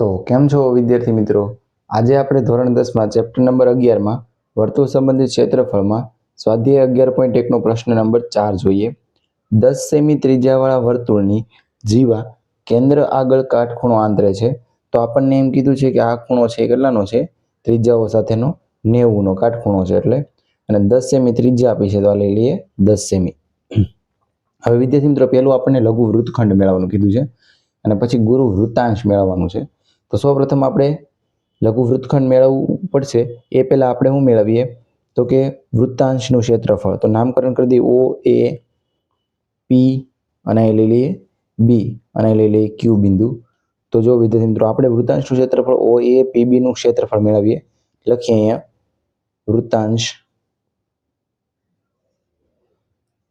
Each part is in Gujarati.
તો કેમ છો વિદ્યાર્થી મિત્રો? આજે આપણે ધોરણ દસમાં ચેપ્ટર નંબર અગિયારમાં, વર્તુળ સંબંધિત ક્ષેત્રફળમાં સ્વાધ્યાય અગિયાર પોઈન્ટ એકનો પ્રશ્ન નંબર ચાર જોઈએ. દસ સેમી ત્રિજ્યાવાળા વર્તુળની જીવા કેન્દ્ર આગળ કાટખૂણો આંતરે છે. તો આપણને એમ કીધું છે કે આ ખૂણો છે કેટલાનો છે? ત્રિજ્યાઓ સાથેનો નેવુંનો કાટખૂણો છે એટલે. અને દસ સેમી ત્રિજ્યા આપી છે તો આ લઈ લઈએ દસ સેમી. હવે વિદ્યાર્થી મિત્રો, પહેલું આપણને લઘુ વૃત્તખંડ મેળવવાનું કીધું છે. અને પછી ગુરુ વૃત્તાંશ મેળવવાનું છે. તો સૌપ્રથમ આપણે લઘુ વૃત્તખંડ મેળવવું પડશે. એ પહેલાં આપણે શું મેળવીએ? તો કે વૃત્તાંશનું ક્ષેત્રફળ. તો નામકરણ કરી દઈએ. ઓ, એ, પી અને અહીં લઈ લઈએ બી અને લઈ લઈએ ક્યુ બિંદુ. તો જો વિદ્યાર્થી મિત્રો આપણે વૃત્તાંશનું ક્ષેત્રફળ ઓ, એ, પી બીનું ક્ષેત્રફળ મેળવીએ. લખીએ અહીંયા વૃત્તાંશ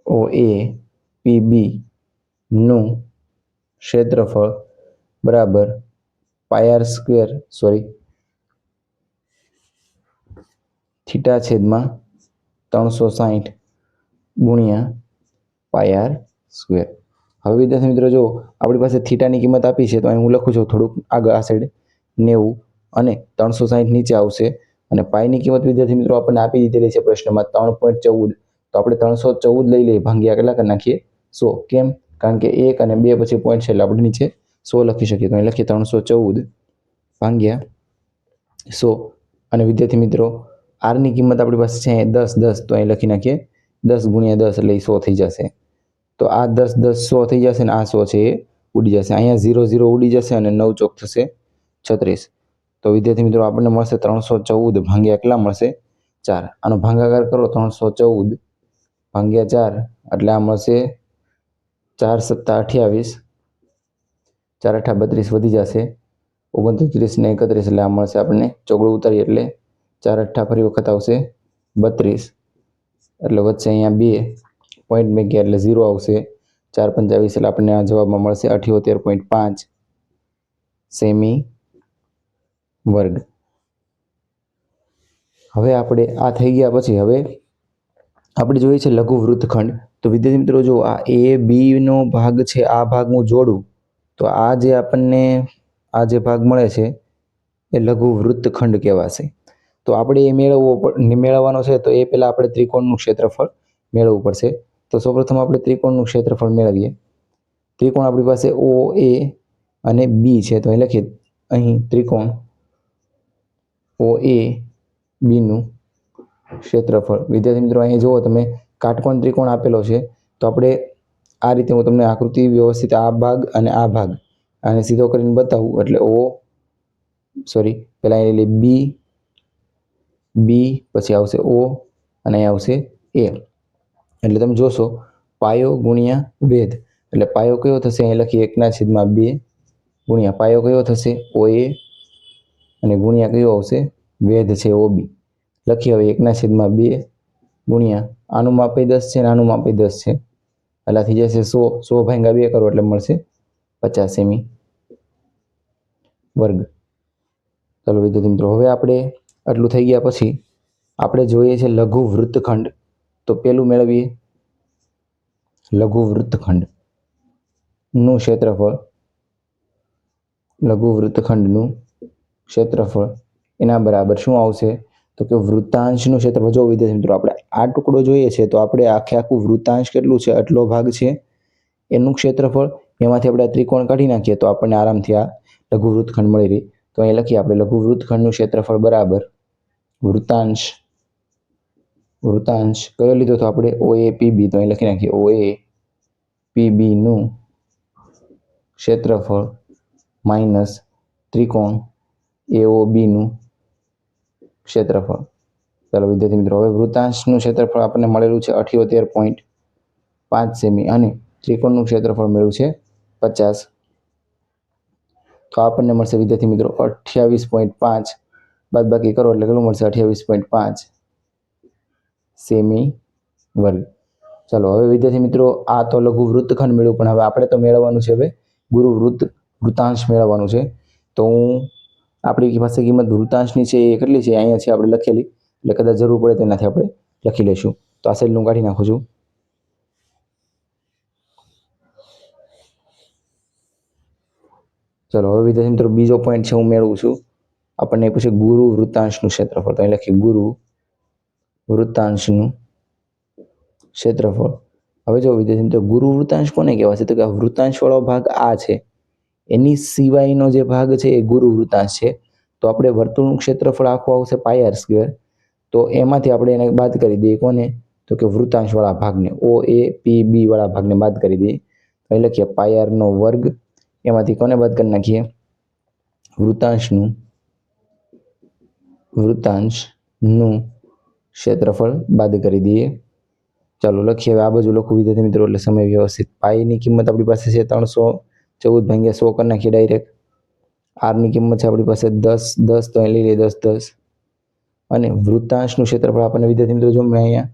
ઓ, એ, પી, બી નું ક્ષેત્રફળ બરાબર પાયર સ્ક્વેર સોરી થીટા છેદમાં ત્રણસો સાહીઠ ગુણ્યા પાયર સ્ક્વેર. હવે વિદ્યાર્થી મિત્રો જો આપણી પાસે થીટાની કિંમત આપી છે, તો અહીં હું લખું છું થોડુંક આગળ આ સાઈડ નેવું અને ત્રણસો સાહીઠ નીચે આવશે. અને પાયની કિંમત વિદ્યાર્થી મિત્રો આપણને આપી દીધેલી છે પ્રશ્નમાં ત્રણ પોઈન્ટ ચૌદ. તો આપણે ત્રણસો ચૌદ લઈ લઈએ, ભાંગ્યા કેટલા નાખીએ? સો, કેમ? કારણ કે એક અને બે પછી પોઈન્ટ છે એટલે આપણે નીચે સો લખી શકીએ. તો અહીં લખીએ ત્રણસો ચૌદ. ભાંગ્યા સો. અને વિદ્યાર્થી મિત્રો આરની કિંમત આપણી પાસે છે દસ દસ. તો અહીં લખી નાખીએ. દસ ગુણ્યા દસ એટલે સો થઈ જશે. તો આ દસ દસ સો થઈ જશે ને આ સો છે એ ઉડી જશે. અહીંયા ઝીરો ઝીરો ઉડી જશે અને નવ ચોક થશે છત્રીસ. તો વિદ્યાર્થી મિત્રો, આપણને મળશે ત્રણસો ચૌદ ભાંગ્યા કેટલા મળશે ચાર. આનો ભાંગાકાર કરો ત્રણસો ચૌદ ભાંગ્યા ચાર. એટલે આ મળશે ચાર સત્તા અઠ્યાવીસ. ચાર અઠા બત્રીસ વધી જશે. ઓગણત્રીસ ને એકત્રીસ એટલે આ મળશે આપણને. ચોગડું ઉતારીએ એટલે ચાર અઠ્ઠા ફરી વખત આવશે બત્રીસ. એટલે વચ્ચે અહીંયા બે પોઈન્ટ મેં ગયા એટલે ઝીરો આવશે. ચાર પંચાવીસ એટલે આપણને આ જવાબમાં મળશે અઠ્યોતેર પોઈન્ટ પાંચ સેમી વર્ગ. હવે આપણે આ થઈ ગયા પછી હવે આપણે જોઈએ છે લઘુ વૃત્તખંડ તો વિદ્યાર્થી મિત્રો જો આ એ બીનો ભાગ છે, આ ભાગ હું જોડું તો આ જે આપણને આ જે ભાગ મળે છે, એ લઘુ વૃત્તખંડ કહેવાશે. તો આપણે એ મેળવવો મેળવવાનો છે, તો એ પહેલાં આપણે ત્રિકોણનું ક્ષેત્રફળ મેળવવું પડશે. તો સૌપ્રથમ આપણે ત્રિકોણનું ક્ષેત્રફળ મેળવીએ. ત્રિકોણ આપણી પાસે ઓ એ અને બી છે, તો અહીં લખીએ. અહીં ત્રિકોણ ઓ એ બીનું ક્ષેત્રફળ. વિદ્યાર્થી મિત્રો અહીં જુઓ તમે, કાટકોણ ત્રિકોણ આપેલો છે. તો આપણે આ રીતે હું તમને આકૃતિ વ્યવસ્થિત આ ભાગ અને આ ભાગ આને સીધો કરીને બતાવું. એટલે ઓ સોરી પહેલાં અહીં લઈ બી બી પછી આવશે ઓ અને આવશે એ એટલે તમે જોશો, પાયો ગુણ્યા વેધ. એટલે પાયો કયો થશે? અહીં લખીએ એકના છેદમાં બે ગુણ્યા પાયો કયો થશે? ઓ એ અને ગુણ્યા કયો આવશે? વેધ છે ઓ બી લખીએ હવે એકના છેદમાં બે ગુણ્યા, આનું માપે દસ છે અને આનું માપે દસ છે. એટલે થઈ જશે સો સો ભાંગા બે કરો એટલે મળશે પચાસ સેમી વર્ગ. ચાલો વિદ્યાર્થી મિત્રો, હવે આપણે આટલું થઈ ગયા પછી આપણે જોઈએ છે લઘુ વૃત્તખંડ. તો પેલું મેળવીએ. લઘુ વૃત્તખંડ. નું ક્ષેત્રફળ. લઘુ વૃત્તખંડનું ક્ષેત્રફળ. એના બરાબર શું આવશે? તો કે વૃત્તાંશનું ક્ષેત્રફળ. જો વિદ્યાર્થી મિત્રો, આપણે આ ટુકડો જોઈએ છે તો આપણે આખે આખું વૃત્તાંશ કેટલું છે? આટલો ભાગ છે. એનું ક્ષેત્રફળ એમાંથી આપણે ત્રિકોણ કાઢી નાખીએ તો આપણને આરામથી આ લઘુ વૃત્તખંડ મળી રહી. તો અહીં લખીએ આપણે લઘુ વૃત્તખંડનું ક્ષેત્રફળ બરાબર. વૃત્તાંશ વૃત્તાંશ કયો લીધો તો આપણે? ઓ એ પી બી તો અહીં લખી નાખીએ. ઓ એ પી બીનું ક્ષેત્રફળ માઇનસ ત્રિકોણ એઓ બીનું ક્ષેત્રફળ. ચાલો વિદ્યાર્થી મિત્રો, હવે વૃત્તાંશનું ક્ષેત્રફળ આપણને મળેલું છે અઠ્યોતેર પોઈન્ટ પાંચ સેમી અને ત્રિકોણનું ક્ષેત્રફળ મળ્યું છે પચાસ. તો આપણને મળશે વિદ્યાર્થી મિત્રો અઠ્યાવીસ પોઈન્ટ પાંચ બાદ બાકી કરો એટલે કેટલું મળશે? અઠ્યાવીસ પોઈન્ટ પાંચ સેમી વર્ગ. ચાલો હવે વિદ્યાર્થી મિત્રો, આ તો લઘુ વૃત્તખંડ મેળવ્યું, પણ હવે આપણે તો મેળવવાનું છે હવે ગુરુ વૃત્ત વૃતાંશ મેળવવાનું છે. તો હું આપણી પાસે કિંમત વૃતાંશની છે એ કેટલી છે? અહીંયા છે આપણે લખેલી. એટલે કદાચ જરૂર પડે તેનાથી આપણે લખી લઈશું. તો આ સેલ હું કાઢી નાખું છું. ચલો, હવે વિદ્યાર્થી મિત્રો, બીજો પોઈન્ટ છે હું મેળવું છું. આપણને પૂછે ગુરુ વૃત્તાંશનું ક્ષેત્રફળ. તો અહીં લખીએ ગુરુ વૃત્તાંશનું ક્ષેત્રફળ. હવે જો વિદ્યાર્થી મિત્રો, ગુરુ વૃત્તાંશ કોને કહેવાય છે તો કે આ વૃત્તાંશવાળો ભાગ આ છે. એની સિવાયનો જે ભાગ છે એ ગુરુ વૃત્તાંશ છે. તો આપણે વર્તુળનું ક્ષેત્રફળ આખું આવશે પાયર સ્ક્વેર તો એમાંથી આપણે એને બાદ કરી દઈએ કોને? તો કે વૃત્તાંશવાળા ભાગને. ઓ, એ, પી, બી વાળા ભાગને બાદ કરી દઈએ. અહીં લખીએ પાય આરનો વર્ગ. એમાંથી કોને બાદ કરી નાખીએ? વૃત્તાંશનું વૃત્તાંશનું ક્ષેત્રફળ બાદ કરી દઈએ. ચાલો લખીએ હવે આ બાજુ લખું વિદ્યાર્થી મિત્રો, એટલે સમય વ્યવસ્થિત. પાઈની કિંમત આપણી પાસે છે ત્રણસો ચૌદ ભાગ્યા સો કરી નાખીએ ડાયરેક્ટ આરની કિંમત છે આપણી પાસે દસ દસ, તો અહીં લઈ લઈએ દસ દસ. અને વૃત્તાંશનું ક્ષેત્રફળ આપણને વિદ્યાર્થી મિત્રો જો મેં અહીંયા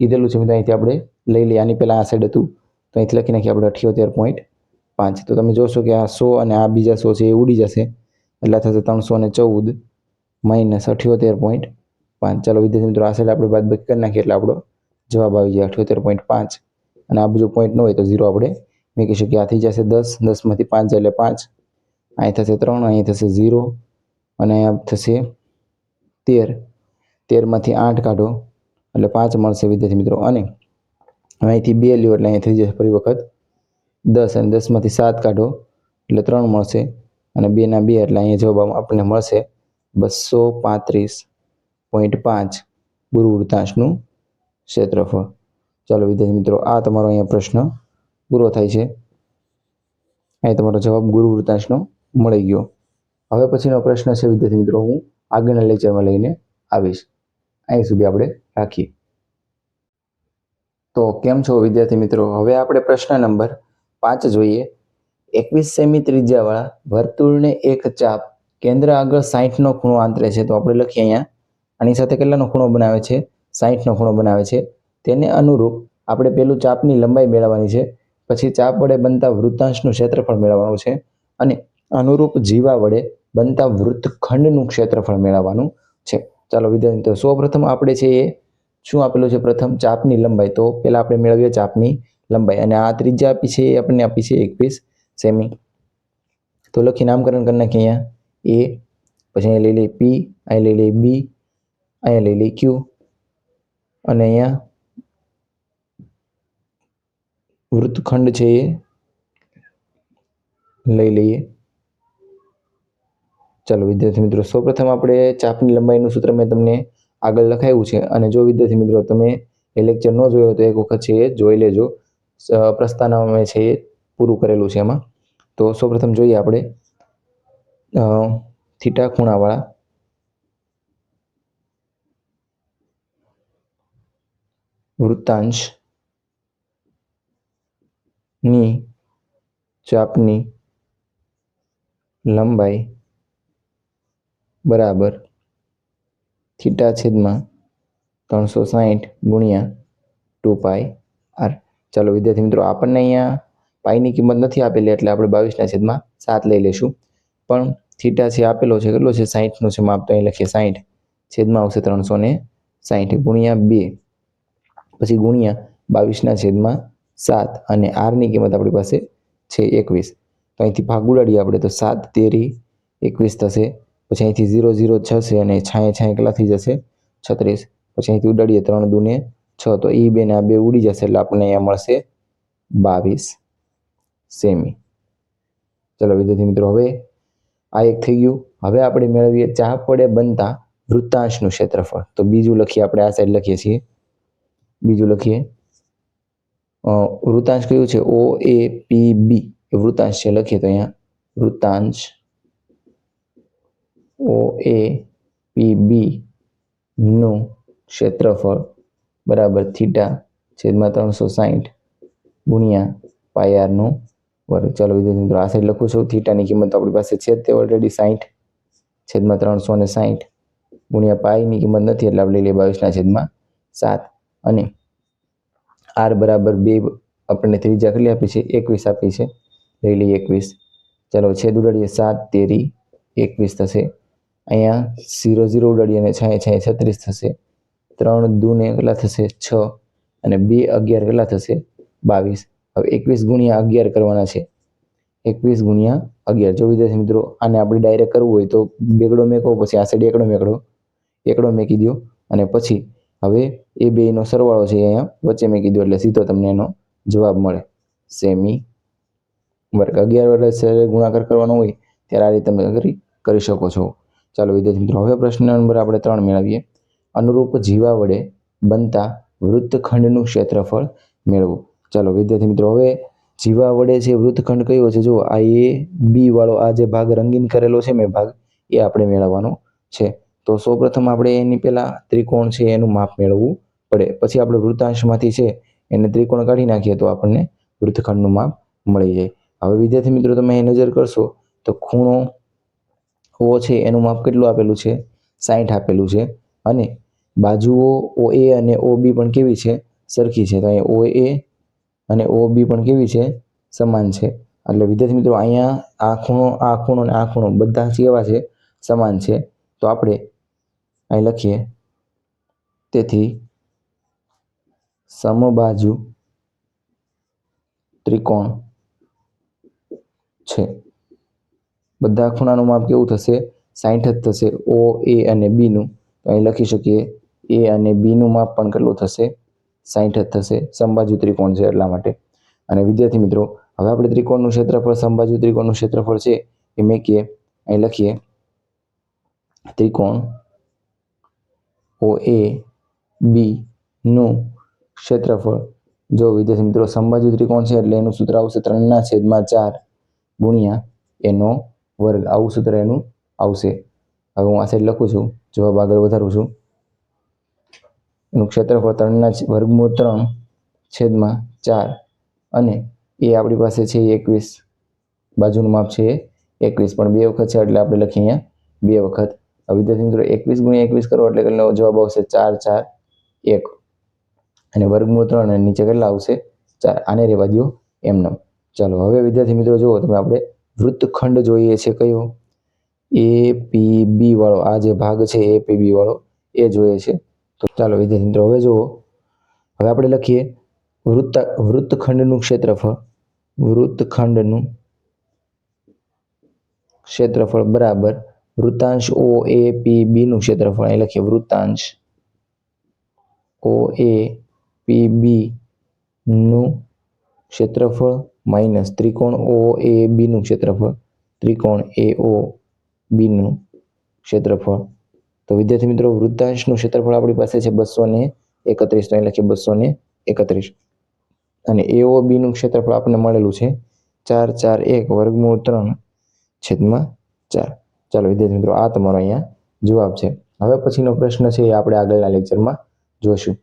કીધેલું છે મિત્રો, અહીંથી આપણે લઈ લઈએ. આની પહેલાં આ સાઈડ હતું. તો અહીંથી લખી નાખીએ આપણે અઠ્યોતેર પોઈન્ટ પાંચ. તો તમે જોશો કે આ સો અને આ બીજા સો છે એ ઉડી જશે. એટલે થશે ત્રણસો અને ચૌદ માઇનસ અઠ્યોતેર પોઈન્ટ પાંચ. ચાલો વિદ્યાર્થી મિત્રો, આ સાઈડ આપણે બાદ બાકી કરી નાખીએ એટલે આપણો જવાબ આવી જાય અઠ્યોતેર પોઈન્ટ પાંચ. અને આ બીજો પોઈન્ટ ન હોય તો ઝીરો આપણે મૂકીશું કે આ થઈ જશે દસ. દસમાંથી પાંચ એટલે પાંચ. અહીં થશે ત્રણ, અહીં થશે ઝીરો અને અહીંયા થશે તેર. તેરમાંથી આઠ કાઢો. એટલે પાંચ મળશે વિદ્યાર્થી મિત્રો. અને અહીંથી બે લ્યો એટલે અહીંયા થઈ જશે ફરી વખત દસ અને દસમાંથી સાત કાઢો. એટલે ત્રણ મળશે. અને બેના બે એટલે અહીંયા જવાબ આપણને મળશે બસો પાંત્રીસ પોઈન્ટ પાંચ ગુરુ વૃત્તાંશનું ક્ષેત્રફળ. ચાલો વિદ્યાર્થી મિત્રો, આ તમારો અહીંયા પ્રશ્ન પૂરો થાય છે. અહીં તમારો જવાબ ગુરુ વૃત્તાંશનો મળી ગયો. હવે પછીનો પ્રશ્ન છે વિદ્યાર્થી મિત્રો, હું આગળના લેક્ચરમાં લઈને આવીશ. અહીં સુધી આપણે રાખીએ. તો કેમ છો વિદ્યાર્થી મિત્રો? હવે આપણે પ્રશ્ન નંબર પાંચ જોઈએ. એકવીસ સેમી ત્રિજ્યાવાળા વર્તુળને એક ચાપ કેન્દ્ર આગળ સાહીઠનો ખૂણો આંતરે છે. તો આપણે લખીએ અહીંયા. આની સાથે કેટલાનો ખૂણો બનાવે છે? સાહીઠનો ખૂણો બનાવે છે. તેને અનુરૂપ આપણે પેલું ચાપની લંબાઈ મેળવવાની છે. પછી ચાપ વડે બનતા વૃત્તાંશનું ક્ષેત્રફળ મેળવવાનું છે. અને અનુરૂપ જીવા વડે બનતા વૃત્તખંડનું ક્ષેત્રફળ મેળવવાનું છે. ચાલો વિદ્યાર્થી મિત્રો, સૌપ્રથમ આપણે છે એ શું આપેલું છે? પ્રથમ ચાપની લંબાઈ. તો પહેલાં આપણે મેળવીએ ચાપની લંબાઈ અને આ ત્રિજ્યા આપી છે એ આપણને આપી છે એકવીસ સેમી. તો લખી નામકરણ કરી નાખીએ અહીંયા. એ, પછી અહીંયા લઈ લઈએ પી અહીં લઈ લઈએ બી, અહીંયા લઈ લઈએ ક્યુ. અને અહીંયા વૃત્તખંડ છે એ લઈ લઈએ. ચાલો વિદ્યાર્થી મિત્રો, સૌપ્રથમ આપણે ચાપની લંબાઈનું સૂત્ર મેં તમને આગળ લખાયું છે અને જો વિદ્યાર્થી મિત્રો તમે એ લેક્ચર ન જોયો તો એક વખત છે એ જોઈ લેજો. સ- છે એ પૂરું કરેલું છે એમાં. તો સૌપ્રથમ જોઈએ આપણે થીટા ખૂણાવાળા વૃત્તાંશની ચાપની લંબાઈ બરાબર. થીટા છેદમાં ત્રણસો સાહીઠ ગુણ્યા ટુ પાઈ આર. ચાલો વિદ્યાર્થી મિત્રો, આપણને અહીંયા પાઈની કિંમત નથી આપેલી એટલે આપણે બાવીસના છેદમાં સાત લઈ લઈશું. પણ થીટા છે આપેલો છે, કેટલો છે? સાહીઠનો છે, માપ તો અહીં લખીએ. સાહીઠ છેદમાં આવશે ત્રણસો ને સાહીઠ ગુણ્યા બે. પછી ગુણ્યા બાવીસના છેદમાં સાત અને આરની કિંમત આપણી પાસે છે એકવીસ. તો અહીંથી ભાગ ઉડાડીએ આપણે, તો સાત તેરી એકવીસ થશે. પછી અહીંથી ઝીરો ઝીરો છશે અને છાંય છાંય કેટલા થઈ જશે? છત્રીસ. પછી અહીંથી ઉડાડીએ ત્રણ દૂને છ. તો એ બે ને આ બે ઉડી જશે એટલે આપણને અહીંયા મળશે બાવીસ. સેમી. ચલો વિદ્યાર્થી મિત્રો, હવે આ એક થઈ ગયું. હવે આપણે મેળવીએ ચાપ વડે બનતા વૃત્તાંશનું ક્ષેત્રફળ. તો બીજું લખીએ આપણે, આ સાઈડ લખીએ છીએ. બીજું લખીએ. વૃત્તાંશ કયું છે? ઓ, એ, પી, બી. વૃત્તાંશ છે, લખીએ તો અહીંયા. વૃત્તાંશ ઓ એ પી બી નું ક્ષેત્રફળ બરાબર થીટા છેદમાં ત્રણસો સાહીઠ ગુણ્યા પાયારનું વર્ગ. ચાલો વિદ્યાર્થી મિત્રો, આ સાઈડ લખું છું. થીટાની કિંમત આપણી પાસે છે તે ઓલરેડી સાહીઠ છેદમાં ત્રણસો ને સાહીઠ ગુણ્યા પાઈની કિંમત નથી એટલે આપણે લઈ લઈએ બાવીસના છેદમાં સાત. અને આર બરાબર બે આપણને ત્રીજા કેટલી આપી છે, એકવીસ આપી છે. લઈ લઈએ એકવીસ. ચાલો છેદ ઉડાડીએ સાત તેરી એકવીસ થશે. અહીંયા ઝીરો ઝીરો ઉડાડીએ અને છાંય છાંય છત્રીસ થશે. ત્રણ દૂને કેટલા થશે? છ. અને બે અગિયાર કેટલા થશે? બાવીસ. હવે એકવીસ ગુણ્યા અગિયાર કરવાના છે. એકવીસ ગુણ્યા અગિયાર. જો વિદ્યાર્થી મિત્રો, આને આપણે ડાયરેક્ટ કરવું હોય તો બેગડો મેકો, પછી આ સાઈડ એકડો મેકડો. એકડો મેકી દો અને પછી હવે એ બેયનો સરવાળો છે અહીંયા વચ્ચે મેકી દો એટલે સીધો તમને એનો જવાબ મળે. સેમી વર્ગ. અગિયાર વડે ગુણાકાર કરવાનો હોય, ત્યારે આ રીતે તમે કરી શકો છો. ચાલો વિદ્યાર્થી મિત્રો, હવે પ્રશ્ન નંબર આપણે ત્રણ મેળવીએ. અનુરૂપ જીવા વડે બનતા વૃત્તખંડનું ક્ષેત્રફળ મેળવો. ચાલો વિદ્યાર્થી મિત્રો, હવે જીવા વડે છે વૃત્તખંડ કયો છે જો આ એ બી વાળો આ જે ભાગ રંગીન કરેલો છે, મેં ભાગ, એ આપણે મેળવવાનો છે. તો સૌપ્રથમ આપણે એની પહેલાં ત્રિકોણ છે, એનું માપ મેળવવું પડે. પછી આપણે વૃત્તાંશમાંથી છે, એને ત્રિકોણ કાઢી નાખીએ, તો આપણને વૃત્તખંડનું માપ મળી જાય. હવે વિદ્યાર્થી મિત્રો, તમે નજર કરશો, તો ખૂણો ઓ છે, એનું માપ કેટલું આપેલું છે? સાઠ આપેલું છે. અને બાજુઓ ઓ એ અને ઓ બી પણ કેવી છે? સરખી છે. તો અહીં ઓ એ અને ઓ બી પણ કેવી છે? સમાન છે. એટલે વિદ્યાર્થી મિત્રો, અહીંયા આ ખૂણો આ ખૂણો અને આ ખૂણો બધા જ કેવા છે? સમાન છે. તો આપણે અહીં લખીએ. તેથી સમબાજુ ત્રિકોણ છે. બધા ખૂણાનું માપ કેવું થશે? સાઠ જ થશે. ઓ, એ અને બીનું તો અહીં લખી શકીએ, એ અને બીનું માપ પણ કેટલું થશે? સાઠ જ થશે. સમબાજુ ત્રિકોણ છે એટલા માટે. અને વિદ્યાર્થી મિત્રો, હવે આપણે ત્રિકોણનું ક્ષેત્રફળ સમબાજુ ત્રિકોણનું ક્ષેત્રફળ છે એ મેકીએ. અહીં લખીએ, ત્રિકોણ ઓ, એ, બી નું ક્ષેત્રફળ. જો વિદ્યાર્થી મિત્રો સમબાજુ ત્રિકોણ છે એટલે એનું સૂત્ર આવશે ત્રણના છેદમાં ચાર ગુણ્યા એનો વર્ગ આવું સૂત્ર એનું આવશે. હવે હું આ સાઈડ લખું છું, જવાબ આગળ વધારું છું. એનું ક્ષેત્રફળ ત્રણના વર્ગમૂળ ત્રણ, છેદમાં ચાર, અને એ આપણી પાસે છે એકવીસ. બાજુનું માપ છે એકવીસ, પણ બે વખત છે એટલે આપણે લખીએ અહીંયા બે વખત. વિદ્યાર્થી મિત્રો, એકવીસ ગુણ્યા એકવીસ કરો એટલે કેટલો જવાબ આવશે? ચાર ચાર, એક. અને વર્ગમૂળ ત્રણ અને નીચે કેટલા આવશે? ચાર. આને રહેવા દો એમનો ચાલો, હવે વિદ્યાર્થી મિત્રો જુઓ, તમે આપણે વૃત્તખંડ જોઈએ છે કયો? એ પી બી વાળો. આ જે ભાગ છે એ પી બી વાળો, એ જોઈએ છે. તો ચાલો, વિદ્યાર્થી મિત્રો, હવે જુઓ. હવે આપણે લખીએ. વૃત્ત, વૃત્તખંડનું ક્ષેત્રફળ. વૃત્તખંડનું ક્ષેત્રફળ બરાબર વૃત્તાંશ ઓ એ પી બી નું ક્ષેત્રફળ. અહીં લખીએ, વૃત્તાંશ ઓ એ પી બી નું ક્ષેત્રફળ. માઇનસ ત્રિકોણ ઓ એ બીનું ક્ષેત્રફળ, ત્રિકોણ એ ઓ બીનું ક્ષેત્રફળ. તો વિદ્યાર્થી મિત્રો, વૃત્તાંશનું ક્ષેત્રફળ આપણી પાસે છે બસો ને એકત્રીસ, તો અહીં લખીએ બસો ને એકત્રીસ. અને એઓ બીનું ક્ષેત્રફળ આપણને મળેલું છે ચાર ચાર, એક, વર્ગમૂળ ત્રણ, છેદમાં ચાર. ચાલો વિદ્યાર્થી મિત્રો, આ તમારો અહીંયા જવાબ છે. હવે પછીનો પ્રશ્ન છે એ આપણે આગળના લેક્ચરમાં જોઈશું